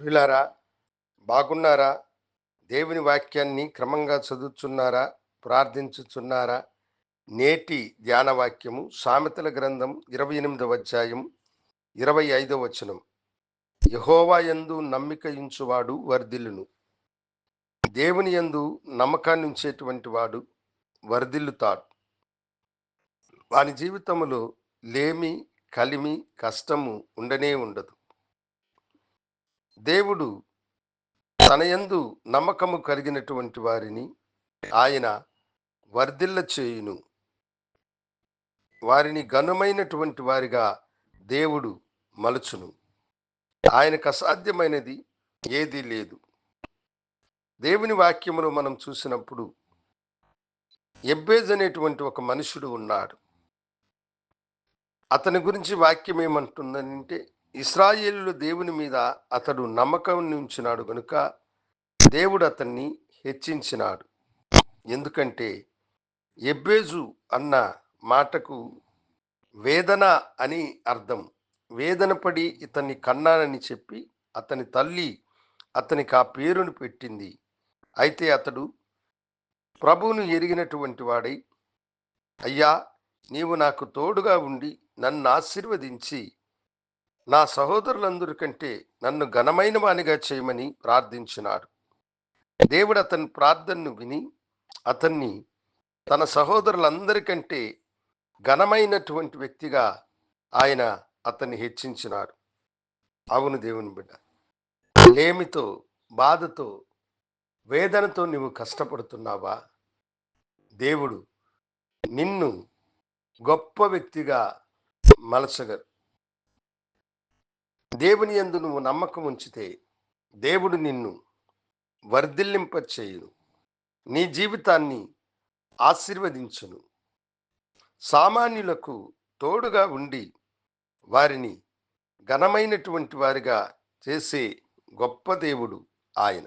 ప్రియులారా బాగున్నారా? దేవుని వాక్యాన్ని క్రమంగా చదువుతున్నారా ప్రార్థించుచున్నారా? నేటి ధ్యానవాక్యము సామెతల గ్రంథం ఇరవై ఎనిమిదవ అధ్యాయం ఇరవై ఐదవ వచనం. యహోవా యందు నమ్మిక ఇంచువాడు వర్ధిల్లును. దేవుని యందు నమ్మకాన్ని ఉంచేటువంటి వాడు వర్ధిల్లుతాడు. వాని జీవితములో లేమి కలిమి కష్టము ఉండనే ఉండదు. దేవుడు తన యందు నమ్మకము కలిగినటువంటి వారిని ఆయన వర్ధిల్ల చేయును. వారిని ఘనమైనటువంటి వారిగా దేవుడు మలుచును. ఆయనకు అసాధ్యమైనది ఏదీ లేదు. దేవుని వాక్యములో మనం చూసినప్పుడు ఎబ్బేజ్ అనేటువంటి ఒక మనుషుడు ఉన్నాడు. అతని గురించి వాక్యం ఏమంటుందంటే ఇస్రాయేలు దేవుని మీద అతడు నమ్మకం ఉంచినాడు కనుక దేవుడు అతన్ని హెచ్చించినాడు. ఎందుకంటే ఎబ్బేజు అన్న మాటకు వేదన అని అర్థం. వేదన పడి ఇతన్ని కన్నానని చెప్పి అతని తల్లి అతనికి ఆ పేరును పెట్టింది. అయితే అతడు ప్రభువును ఎరిగినటువంటి వాడై అయ్యా నీవు నాకు తోడుగా ఉండి నన్ను ఆశీర్వదించి నా సహోదరులందరికంటే నన్ను ఘనమైన వానిగా చేయమని ప్రార్థించినాడు దేవుడు అతని ప్రార్థనను విని అతన్ని తన సహోదరులందరికంటే ఘనమైనటువంటి వ్యక్తిగా ఆయన అతన్ని హెచ్చించినాడు అవును దేవుని బిడ్డ. లేమితో బాధతో వేదనతో నువ్వు కష్టపడుతున్నావా? దేవుడు నిన్ను గొప్ప వ్యక్తిగా మలచగరు దేవుని ఎందు నువ్వు నమ్మకం ఉంచితే దేవుడు నిన్ను వర్ధిల్లింపచేయును. నీ జీవితాన్ని ఆశీర్వదించును. సామాన్యులకు తోడుగా ఉండి వారిని ఘనమైనటువంటి వారిగా చేసే గొప్ప దేవుడు ఆయన.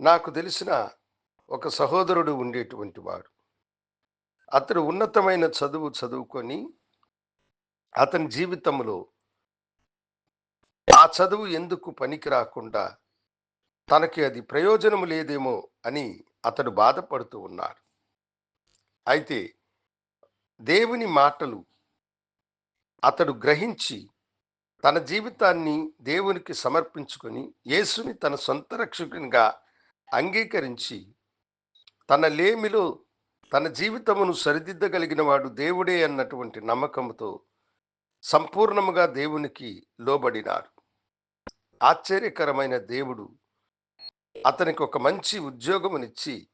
నాకు తెలిసిన ఒక సహోదరుడు ఉండేటువంటి వాడు. అతడు ఉన్నతమైన చదువు చదువుకొని అతని జీవితంలో చదువు ఎందుకు పనికి రాకుండా తనకి అది ప్రయోజనము లేదేమో అని అతడు బాధపడుతూ ఉన్నాడు. అయితే దేవుని మాటలు అతడు గ్రహించి తన జీవితాన్ని దేవునికి సమర్పించుకొని యేసుని తన సొంత రక్షకునిగా అంగీకరించి తన లేమిలో తన జీవితమును సరిదిద్దగలిగిన వాడు దేవుడే అన్నటువంటి నమ్మకంతో సంపూర్ణముగా దేవునికి లోబడినాడు. ఆశ్చర్యకరమైన దేవుడు. అతనికి ఒక మంచి ఉద్యోగమునిచ్చి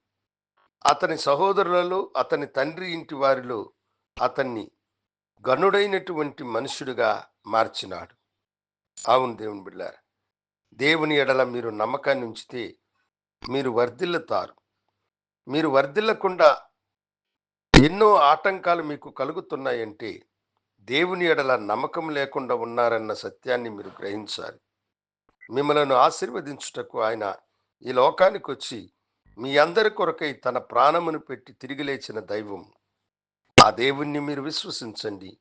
అతని సహోదరులలో అతని తండ్రి ఇంటి వారిలో అతన్ని గనుడైనటువంటి మనుషుడిగా మార్చినాడు. అవును దేవుని బిళ్ళారు దేవుని ఎడల మీరు నమ్మకాన్ని ఉంచితే మీరు వర్ధిల్లుతారు. మీరు వర్ధిల్లకుండా ఎన్నో ఆటంకాలు మీకు కలుగుతున్నాయంటే దేవుని ఎడల నమ్మకం లేకుండా ఉన్నారన్న సత్యాన్ని మీరు గ్రహించాలి. మిమ్మలను ఆశీర్వదించుటకు ఆయన ఈ లోకానికి వచ్చి మీ అందరి కొరకై తన ప్రాణమును పెట్టి తిరిగి లేచిన దైవం. ఆ దేవుణ్ణి మీరు విశ్వసించండి.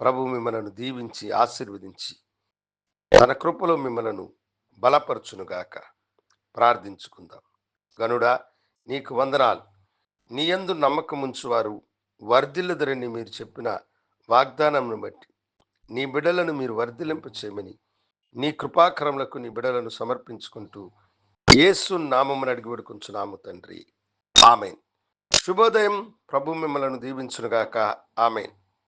ప్రభు మిమ్మలను దీవించి ఆశీర్వదించి తన కృపలో మిమ్మలను బలపరచునుగాక. ప్రార్థించుకుందాం. గనుడా నీకు వందనాలు. నీ యందు నమ్మకముంచువారు వర్ధిల్లదరని మీరు చెప్పిన వాగ్దానంను బట్టి నీ బిడ్డలను మీరు వర్ధిలింప చేయమని నీ కృపాకరములకు నీ బిడలను సమర్పించుకుంటూ యేసు నామమును అడిగి వేడుకుంటున్నాము తండ్రి. ఆమెన్. శుభోదయం. ప్రభు మిమ్మలను దీవించునుగాక. ఆమెన్.